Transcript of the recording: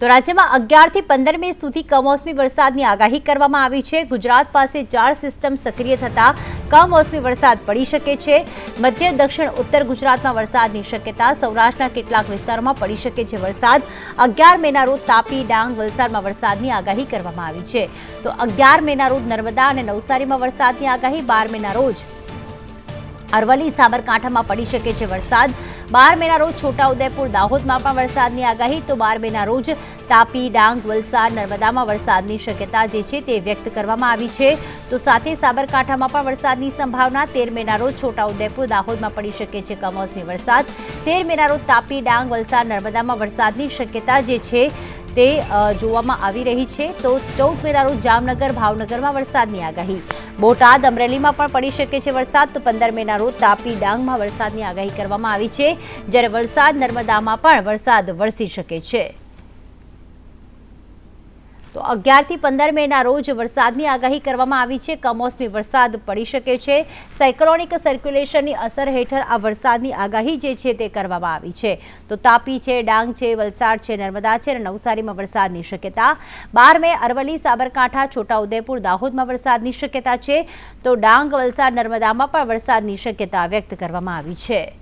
તો રાજ્યમાં અગિયારથી પંદર મે સુધી કમોસમી વરસાદની આગાહી કરવામાં આવી છે. ગુજરાત પાસે ચાર સિસ્ટમ સક્રિય થતા કમોસમી વરસાદ પડી શકે છે. મધ્ય, દક્ષિણ, ઉત્તર ગુજરાતમાં વરસાદની શક્યતા સૌરાષ્ટ્રના કેટલાક વિસ્તારોમાં પડી શકે છે વરસાદ. અગિયાર મેના રોજ તાપી, ડાંગ, વલસાડમાં વરસાદની આગાહી કરવામાં આવી છે. તો અગિયાર મેના રોજ નર્મદા અને નવસારીમાં વરસાદની આગાહી. બાર મેના રોજ અરવલ્લી, સાબરકાંઠામાં પડી શકે છે વરસાદ. બાર મેના રોજ છોટાઉદેપુર દાહોદમાં પણ વરસાદની આગાહી, તો બાર મેના રોજ તાપી, ડાંગ, વલસાડ, નર્મદામાં વરસાદની શક્યતા જે છે તે વ્યક્ત કરવામાં આવી છે. તો સાથે સાબરકાંઠામાં પણ વરસાદની સંભાવના, તેર મેના રોજ છોટાઉદેપુર દાહોદમાં પડી શકે છે કમોસમી વરસાદ. તેર મેના રોજ તાપી, ડાંગ, વલસાડ, નર્મદામાં વરસાદની શક્યતા જે છે તે જોવામાં આવી રહી છે. તો ચૌદ મેના રોજ જામનગર, ભાવનગરમાં વરસાદની આગાહી. બોટાદ, અમરેલીમાં પણ પડી શકે છે વરસાદ. તો પંદર મેના રોજ તાપી ડાંગમાં વરસાદની આગાહી કરવામાં આવી છે. જ્યારે વલસાડ, નર્મદામાં પણ વરસાદ વરસી શકે છે. તો અગિયારથી પંદર મેના રોજ વરસાદની આગાહી કરવામાં આવી છે. કમોસમી વરસાદ પડી શકે છે. સાયક્લોનિક સર્ક્યુલેશનની અસર હેઠળ આ વરસાદની આગાહી જે છે તે કરવામાં આવી છે. તો તાપી છે, ડાંગ છે, વલસાડ છે, નર્મદા છે અને નવસારીમાં વરસાદની શક્યતા. બાર મે અરવલ્લી, સાબરકાંઠા, છોટાઉદેપુર, દાહોદમાં વરસાદની શક્યતા છે. તો ડાંગ, વલસાડ, નર્મદામાં પણ વરસાદની શક્યતા વ્યક્ત કરવામાં આવી છે.